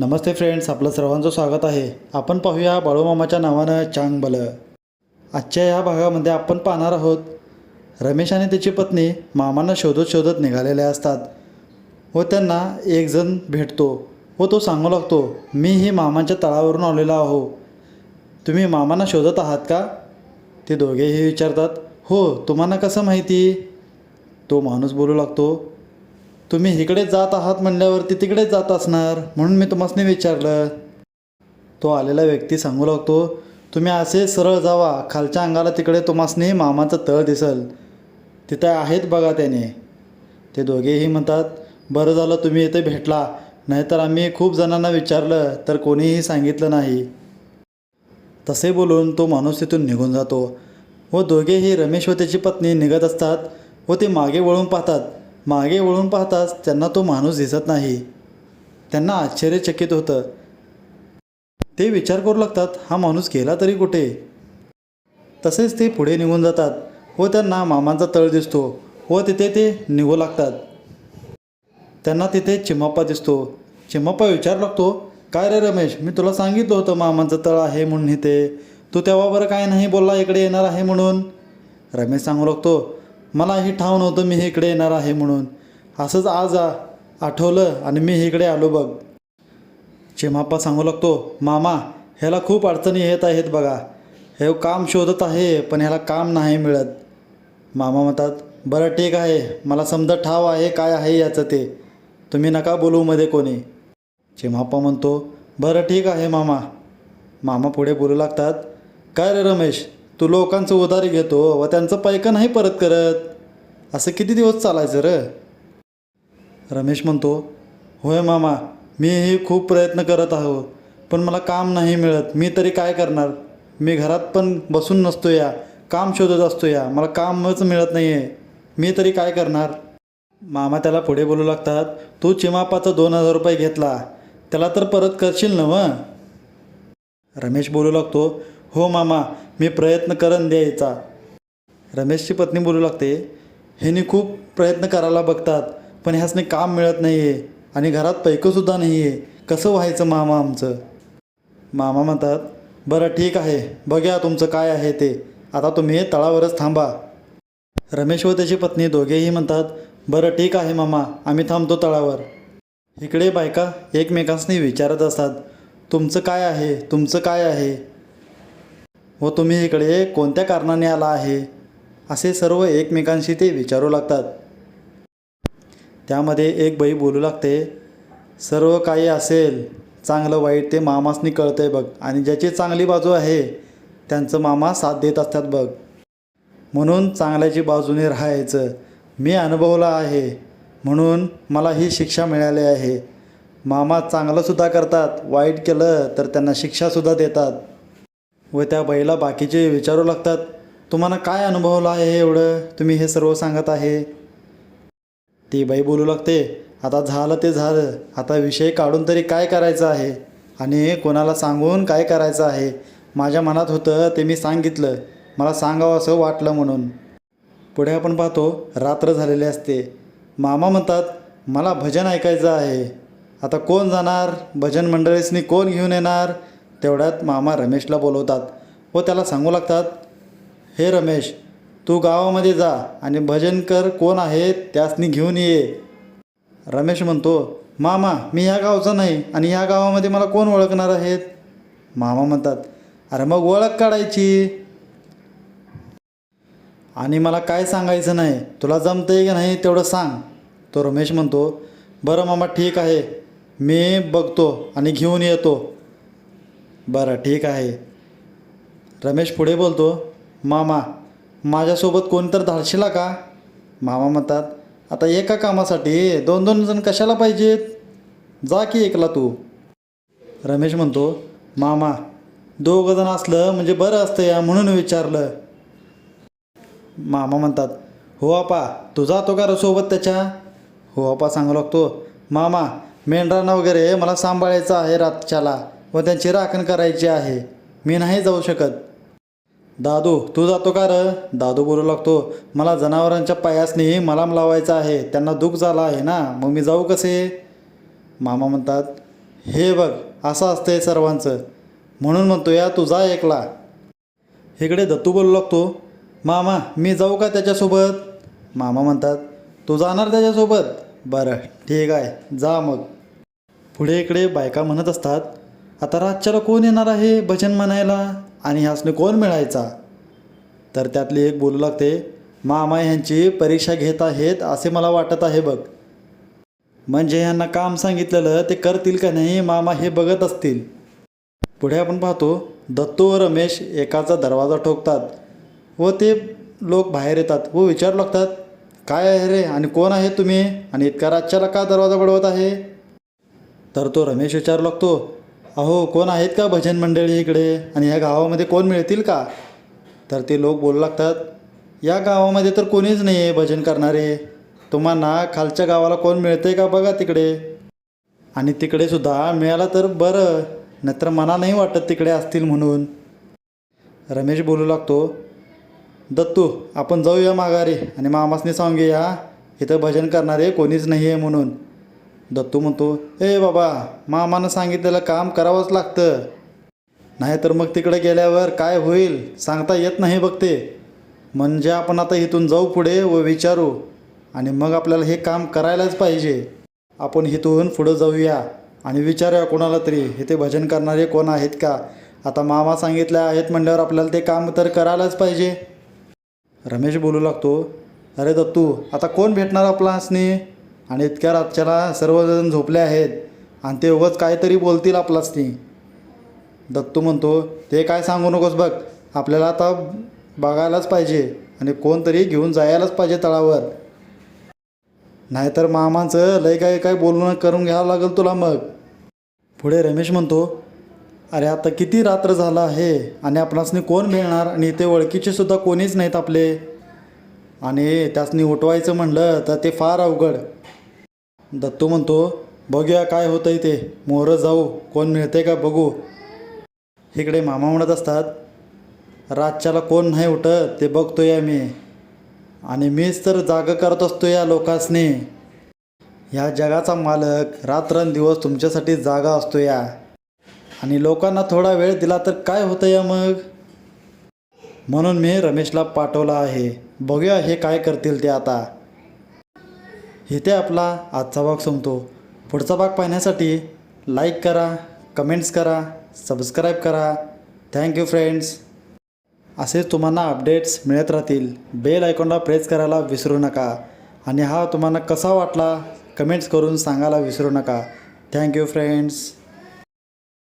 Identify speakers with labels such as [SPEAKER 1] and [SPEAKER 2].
[SPEAKER 1] नमस्ते friends आपलं सर्वांचं स्वागत आहे. आपण पाहूया बाळूमामाच्या नावानं चांगबल. आजच्या या भागामध्ये आपण पाहणार आहोत रमेश आणि त्याची पत्नी मामांना शोधत शोधत निघालेले असतात. व त्यांना एकजण भेटतो व तो सांगू लागतो मी ही मामांच्या तळावरून आलेलो आहो. तुम्ही मामांना शोधत आहात का? ते दोघेही विचारतात हो तुम्हाला कसं माहिती? तो माणूस बोलू लागतो तुम्ही इकडे जात आहात म्हणल्यावरती तिकडेच जात असणार म्हणून मी तुम्हाला विचारलं. तो आलेला व्यक्ती सांगू लागतो तुम्ही असे सरळ जावा खालच्या अंगाला तिकडे तुम्हासनी मामाचं तळ दिसल. तिथे आहेत बघा त्याने. ते दोघेही म्हणतात बरं झालं तुम्ही इथे भेटला नाहीतर आम्ही खूप जणांना विचारलं तर कोणीही सांगितलं नाही. तसे बोलून तो माणूस तिथून निघून जातो. व दोघेही रमेश व त्याची पत्नी निघत असतात व ते मागे वळून पाहतात. मागे वळून पाहताच त्यांना तो माणूस दिसत नाही. त्यांना आश्चर्यचकित होतं. ते विचार करू लागतात हा माणूस गेला तरी कुठे? तसेच ते पुढे निघून जातात व त्यांना मामांचा तळ दिसतो व तिथे ते निघू लागतात. त्यांना तिथे चिमाप्पा दिसतो. चिमाप्पा विचार लागतो काय रे रमेश मी तुला सांगितलं होतं मामांचं तळ आहे म्हणून इथे. तू तेव्हा बरं काय नाही बोलला इकडे येणार आहे म्हणून? रमेश सांगू लागतो मला ही ठाव नव्हतं मी इकडे येणार आहे म्हणून. असंच आज आ आठवलं आणि मी इकडे आलो बघ. चिमाप्पा सांगू लागतो मामा ह्याला खूप अडचणी येत आहेत बघा. हे काम शोधत आहे पण ह्याला काम नाही मिळत. मामा म्हणतात बरं ठीक आहे मला समजा ठाव आहे काय आहे याचं ते. तुम्ही नका बोलू मध्ये कोणी. चिमाप्पा म्हणतो बरं ठीक आहे मामा. मामा पुढे बोलू लागतात काय रे रमेश तू लोकांचं उधारी घेतो व त्यांचं पैकं नाही परत करत. असं किती दिवस चालायचं र? रमेश म्हणतो होय मामा मीही खूप प्रयत्न करत आहो पण मला काम नाही मिळत. मी तरी काय करणार? मी घरात पण बसून नसतो या. काम शोधत असतो या. मला कामच मिळत नाही आहे मी तरी काय करणार? मामा त्याला पुढे बोलू लागतात तू चिमापाचा दोन हजार रुपये घेतला. त्याला तर परत करशील ना मग रमेश बोलू लागतो हो मामा मी प्रयत्न करन द्यायचा. रमेशची पत्नी बोलू लागते ह्यानी खूप प्रयत्न करायला बघतात पण ह्यासने काम मिळत नाही आहे आणि घरात पैकंसुद्धा नाही आहे कसं व्हायचं मामा आमचं? मामा म्हणतात बरं ठीक आहे बघ्या तुमचं काय आहे ते. आता तुम्ही तळावरच थांबा. रमेश व त्याची पत्नी दोघेही म्हणतात बरं ठीक आहे मामा आम्ही थांबतो तळावर. इकडे बायका एकमेकांसनी विचारत असतात तुमचं काय आहे तुमचं काय आहे? व तुम्ही इकडे कोणत्या कारणाने आला आहे? असे सर्व एकमेकांशी ते विचारू लागतात. त्यामध्ये एक बाई बोलू लागते सर्व काही असेल चांगलं वाईट ते मामासनी कळतंय बघ. आणि ज्याची चांगली बाजू आहे त्यांचं मामा साथ देत असतात बघ. म्हणून चांगल्याची बाजूने राहायचं. मी अनुभवला आहे. म्हणून मला ही शिक्षा मिळाली आहे. मामा चांगलंसुद्धा करतात वाईट केलं तर त्यांना शिक्षासुद्धा देतात. व त्या बाईला बाकीचे विचारू लागतात तुम्हाला काय अनुभवलं आहे एवढं? तुम्ही हे सर्व सांगत आहे. ती बाई बोलू लागते आता झालं ते झालं आता विषय काढून तरी काय करायचं आहे? आणि कोणाला सांगून काय करायचं आहे? माझ्या मनात होतं ते मी सांगितलं मला सांगावं असं वाटलं म्हणून. पुढे आपण पाहतो रात्र झालेली असते. मामा म्हणतात मला भजन ऐकायचं आहे. आता कोण जाणार? भजन मंडळीसनी कोण घेऊन येणार? तेवढ्यात मामा रमेशला बोलवतात व त्याला सांगू लागतात हे रमेश तू गावामध्ये जा आणि भजन कर कोण आहे त्यासनी घेऊन ये. रमेश म्हणतो मामा मी ह्या गावचा नाही आणि ह्या गावामध्ये मला कोण ओळखणार आहेत? मामा म्हणतात अरे मग ओळख काढायची. आणि मला काय सांगायचं नाही तुला जमतंय की नाही तेवढं सांग. तो रमेश म्हणतो बरं मामा ठीक आहे. मी बघतो आणि घेऊन येतो. बरं ठीक आहे. रमेश पुढे बोलतो मामा माझ्यासोबत कोण तर धाडशीला का? मामा म्हणतात आता एका कामासाठी दोन दोन जण कशाला पाहिजेत? जा की एकला तू. रमेश म्हणतो मामा दोघं जण असलं म्हणजे बरं असतं या म्हणून विचारलं. मामा म्हणतात हो आपा तू जातो का सोबत त्याच्या? हो आपा सांगू लागतो मामा मेंढरांना वगैरे मला सांभाळायचं आहे रातच्याला. व त्यांची राखण करायची आहे. मी नाही जाऊ शकत. दादू तू जातो का र? दादू बोलू लागतो. मला जनावरांच्या पायासनी मलाम लावायचा आहे. त्यांना दुःख झाला आहे ना? मग मी जाऊ कसे? मामा म्हणतात हे बघ असं असतंय सर्वांचं. म्हणून म्हणतो या तुझा एकला. इकडे दत्तू बोलू लागतो मामा मी जाऊ का त्याच्यासोबत? मामा म्हणतात तू जाणार त्याच्यासोबत? बरं ठीक आहे जा मग. पुढे इकडे बायका म्हणत असतात आता रातच्याला कोण येणार आहे भजन म्हणायला? आणि ह्यासने कोण मिळायचा? तर त्यातली एक बोलू लागते मामा ह्यांची परीक्षा घेत आहेत असे मला वाटत आहे बघ. म्हणजे ह्यांना काम सांगितलेलं ते करतील का नाही मामा हे बघत असतील. पुढे आपण पाहतो दत्तू व रमेश एकाचा दरवाजा ठोकतात व ते लोक बाहेर येतात. व विचारू लागतात काय आहे रे? आणि कोण आहे तुम्ही? आणि इतका रातच्याला का दरवाजा बडवत आहे? तर तो रमेश विचारू लागतो अहो कोण आहेत का भजन मंडळी इकडे? आणि ह्या गावामध्ये कोण मिळतील का? तर ते लोक बोलू लागतात या गावामध्ये तर कोणीच नाही आहे भजन करणारे. तुम्हाला खालच्या गावाला कोण मिळते का बघा तिकडे. आणि तिकडे सुद्धा मिळालं तर बरं नाहीतर मला नाही वाटत तिकडे असतील म्हणून. रमेश बोलू लागतो दत्तू आपण जाऊया माघारी आणि मामासने सांगूया इथं भजन करणारे कोणीच नाही आहे म्हणून. दत्तू म्हणतो ए बाबा मामानं सांगितलेलं काम करावंच लागतं. नाहीतर मग तिकडे गेल्यावर काय होईल सांगता येत नाही बघते. म्हणजे आपण आता इथून जाऊ पुढे व विचारू. आणि मग आपल्याला हे काम करायलाच पाहिजे. आपण इथून पुढं जाऊया. आणि विचारूया कोणाला तरी इथे भजन करणारे कोण आहेत का? आता मामा सांगितले आहेत म्हणल्यावर आपल्याला ते काम तर करायलाच पाहिजे. रमेश बोलू लागतो अरे दत्तू आता कोण भेटणार आपला हसणे आणि इतक्या रातच्याला सर्वजण झोपले आहेत आणि ते उगाच काहीतरी बोलतील आपलाच दत्तू म्हणतो ते काय सांगू नकोस बघ आपल्याला आता बघायलाच पाहिजे आणि कोणतरी घेऊन जायलाच पाहिजे तळावर. नाहीतर मामांचं लय काय काय बोलणं करून घ्यावं लागेल तुला मग. पुढे रमेश म्हणतो अरे आता किती रात्र झालं आहे आणि आपणासनी कोण मिळणार आणि इथे ओळखीचे सुद्धा कोणीच नाहीत आपले. आणि त्यासनी उठवायचं म्हणलं तर ते फार अवघड. दत्तू म्हणतो बघूया काय होतं ते. मोहरं जाऊ. कोण मिळते का बघू. इकडे मामा म्हणत असतात रातच्याला कोण नाही उठत ते बघतोय मी आणि मीच तर जागा करत असतो या लोकांसनी. ह्या जगाचा मालक रात्रंदिवस तुमच्यासाठी जागा असतो या. आणि लोकांना थोडा वेळ दिला तर काय होतं या मग? म्हणून मी रमेशला पाठवला आहे. बघूया हे काय करतील ते आता. इथे आपला आजचा भाग संपतो. पुढचा भाग पाहण्यासाठी लाईक करा कमेंट्स करा सबस्क्राईब करा. थँक्यू फ्रेंड्स असेच तुम्हाला अपडेट्स मिळत राहतील. बेल आयकॉनला प्रेस करायला विसरू नका. आणि हा तुम्हाला कसा वाटला कमेंट्स करून सांगायला विसरू नका. Thank you friends